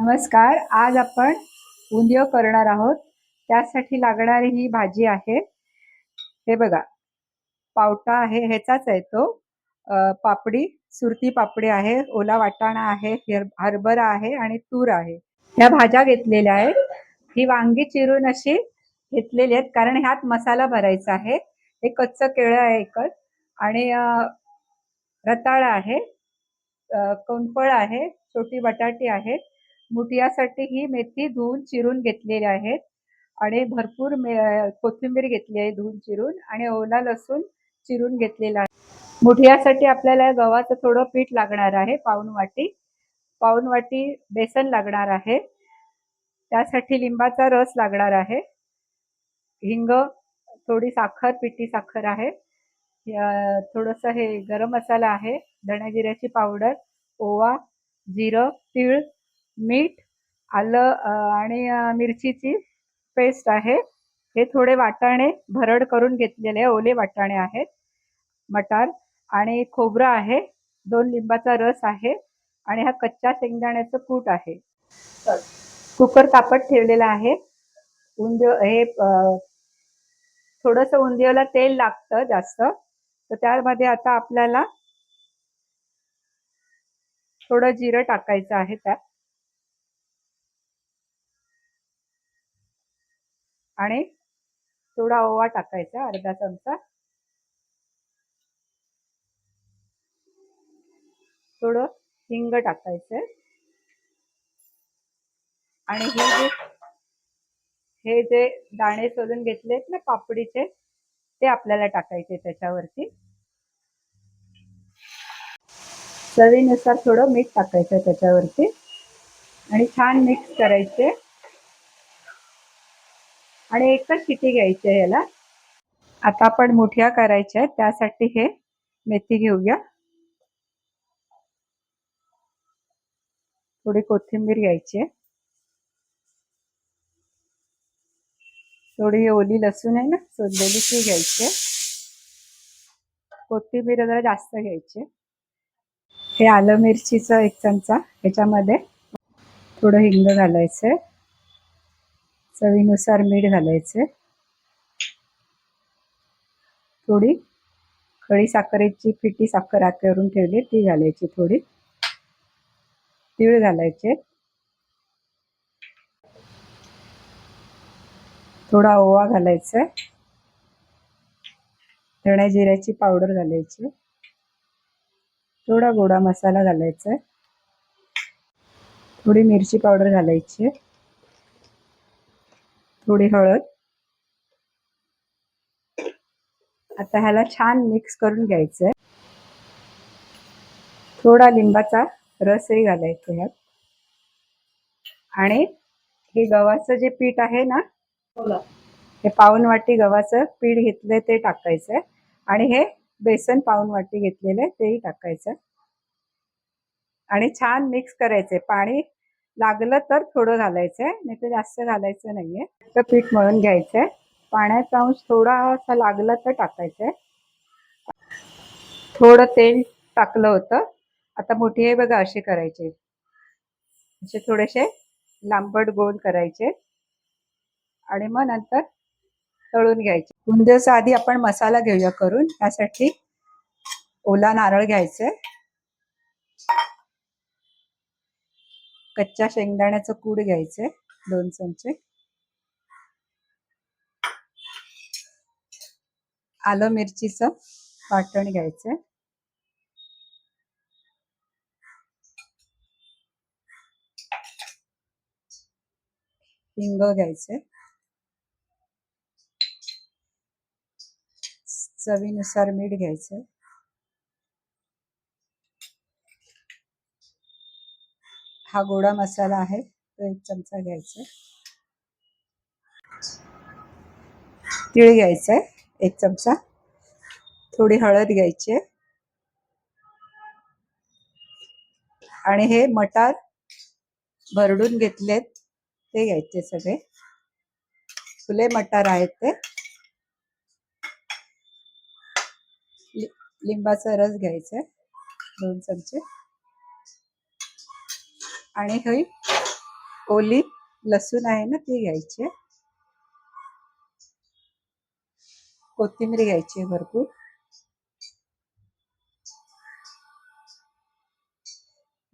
नमस्कार आज आपण उंदियो करणार आहोत. त्यासाठी लागणारी ही भाजी आहे. हे बघा पावटा आहे ह्याचाच आहे तो. पापडी सुरती पापडी आहे ओला वाटाणा आहे हिर- हरभरा आहे आणि तूर आहे. ह्या भाज्या घेतलेल्या आहेत. ही वांगी चिरून अशी घेतलेली आहेत कारण ह्यात मसाला भरायचा आहे. हे कच्चं केळं आहे एकच. आणि रताळा आहे. अ, आहे छोटी बटाटी आहेत मुठियासाठी ही मेथी धुवून चिरून घेतलेली आहेत. आणि भरपूर मे कोथिंबीर घेतली आहे धुवून चिरून आणि ओला लसूण चिरून घेतलेला आहे. मुठियासाठी आपल्याला गव्हाचं थोडं पीठ लागणार आहे पाऊन वाटी. पाऊन वाटी बेसन लागणार आहे. त्यासाठी लिंबाचा रस लागणार आहे. हिंग थोडी साखर पिठी साखर आहे. थोडंसं हे गरम मसाला आहे. धण्याजिऱ्याची पावडर ओवा जिरं तीळ मीठ आलं आणि मिरचीची पेस्ट आहे. हे थोडे वाटाणे भरड करून घेतलेले ओले वाटाणे आहेत. मटार आणि खोबरं आहे. दोन लिंबाचा रस आहे आणि हा कच्च्या शेंगदाण्याचं कूट आहे. कुकर तापत ठेवलेला आहे. उंद हे थोडंसं उंदियोला तेल लागतं जास्त. तर त्यामध्ये आता आपल्याला थोडं जिरं टाकायचं आहे त्यात. आणि थोडा ओवा टाकायचा अर्धा चमचा. थोडं हिंग टाकायचंय आणि हे जे हे जे दाणे सोलून घेतलेत ना पापडीचे ते आपल्याला टाकायचे त्याच्यावरती. चवीनुसार थोडं मीठ टाकायचं त्याच्यावरती. आणि छान मिक्स करायचे. आणि एकच शिटी घ्यायची आहे याला? आता आपण मुठ्या करायच्या आहेत त्यासाठी हे मेथी घेऊया. थोडी कोथिंबीर घ्यायची आहे. थोडी ओली लसूण आहे ना सोललेली ती घ्यायची कोथिंबीर जरा जास्त घ्यायची हे आलं मिरचीचं एक चमचा ह्याच्यामध्ये थोडं हिंग घालायचंय. चवीनुसार मीठ घालायचे. थोडी खडी साखरेची पिठी साखर आत करून ठेवली ती घालायची थोडी. तीळ घालायचे. थोडा ओवा घालायचा. धण्या जिऱ्याची पावडर घालायची. थोडा गोडा मसाला घालायचा. थोडी मिरची पावडर घालायची. थोडी हळद. आता ह्याला छान मिक्स करून घ्यायचंय. थोडा लिंबाचा रसही घालायचा ह्यात. आणि हे गव्हाचं जे पीठ आहे ना हे पाऊन वाटी गव्हाचं पीठ घेतलंय ते टाकायचंय. आणि हे बेसन पाऊन वाटी घेतलेलं आहे तेही टाकायचं. आणि छान मिक्स करायचंय. पाणी लागलं तर थोडं घालायचंय नाही तर जास्त घालायचं नाहीये. तर पीठ मळून घ्यायचंय. पाण्याचा अंश थोडा असा लागला तर टाकायचंय. थोडं तेल टाकलं होतं. आता मोठी आहे बघा असे करायचे. असे थोडेसे लांबट गोल करायचे. आणि मग नंतर तळून घ्यायचे. गुंजचा आधी आपण मसाला घेऊया करून. त्यासाठी ओला नारळ घ्यायचंय. कच्च्या शेंगदाण्याचं कूड घ्यायचंय दोन चमचे. आलं मिरचीचं वाटण घ्यायचंय. हिंग घ्यायचे चवीनुसार मीठ घ्यायचं हा गोडा मसाला आहे तो एक चमचा घ्यायचा. तीळ घ्यायचा एक चमचा. थोडी हळद घ्यायची आहे. आणि हे मटार भरडून घेतलेत ते घ्यायचे सगळे. फुले मटार आहेत ते. लिंबाचा रस घ्यायचा आहे, दोन चमचे. आणि हे ओली लसूण आहे ना ती घ्यायची. कोथिंबीर घ्यायची भरपूर.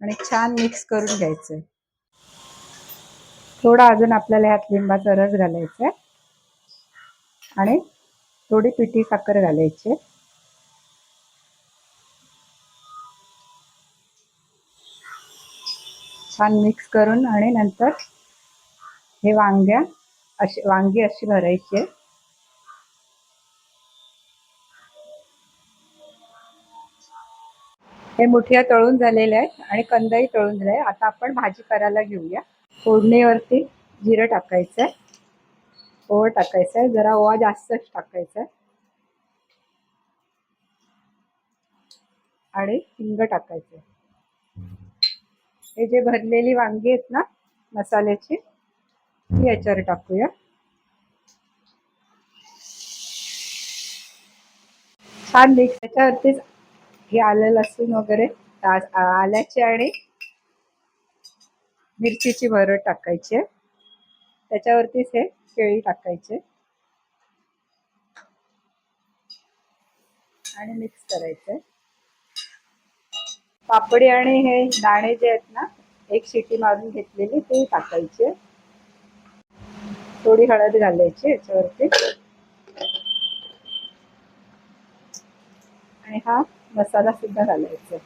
आणि छान मिक्स करून घ्यायचंय थोडा अजून आपल्याला ह्यात लिंबाचा रस घालायचा आहे. आणि थोडी पिठी साखर घालायची छान मिक्स करून आणि नंतर हे वांग्या अशी वांगी अशी भरायची आहे. हे मुठिया तळून झालेले आहेत आणि कंदही तळून झाले आता आपण भाजी करायला घेऊया. फोडणीवरती जिरं टाकायचं आहे. ओवा टाकायचं आहे. जरा ओवा जास्तच टाकायचा आहे. आणि हिंग टाकायचं हे जे भरलेली वांगी आहेत ना मसाल्याची ती याच्यावर टाकूया. छान मिक्स त्याच्यावरतीच हे आलं लसूण वगैरे आल्याची आणि मिरचीची भरड टाकायची आहे. त्याच्यावरतीच हे केळी टाकायचे आणि मिक्स करायचे पापडी आणि हे दाणे जे आहेत ना एक शिटी मारून घेतलेली ते टाकायचे. थोडी हळद घालायची याच्यावरती. आणि हा मसाला सुद्धा घालायचा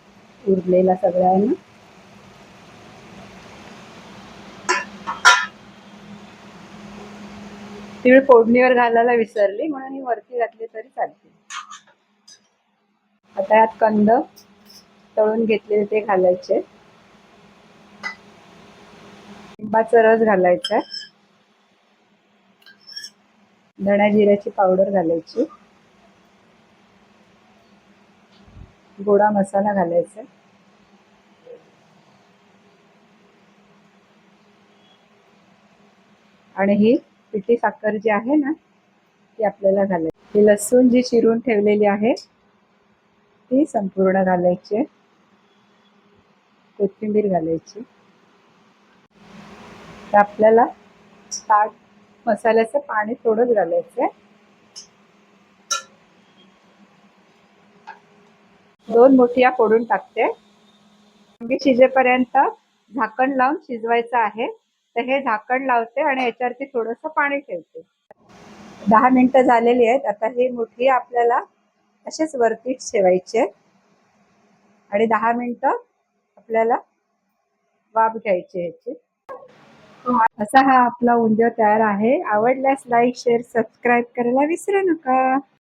उरलेला सगळ्यांना. तीळ फोडणीवर घालायला विसरली म्हणून ही वरती घातली तरी चालते. आता यात कंद तळून घेतलेले ते घालायचे. लिंबाचा रस घालायचा. धण्या जिऱ्याची पावडर घालायची. गोडा मसाला घालायचा. आणि ही पिठी साखर जी आहे ना ती आपल्याला घालायची. ही लसूण जी चिरून ठेवलेली आहे ती संपूर्ण घालायची. कोथिंबीर घालायची. तर आपल्याला ताट मसाल्याचं पाणी थोडंच घालायचं दोन मोठ्या फोडून टाकते. वांगी शिजेपर्यंत झाकण लावून शिजवायचं आहे. तर हे झाकण लावते आणि याच्यावरती थोडंसं पाणी ठेवते. दहा मिनटं झालेली आहेत. आता ही मुठी आपल्याला असेच वरतीच ठेवायचे आणि दहा मिनटं आपल्याला वाफ घ्यायची ह्याची. असा हा आपला उंदिव तयार आहे. आवडल्यास लाईक शेअर सबस्क्राईब करायला विसरू नका.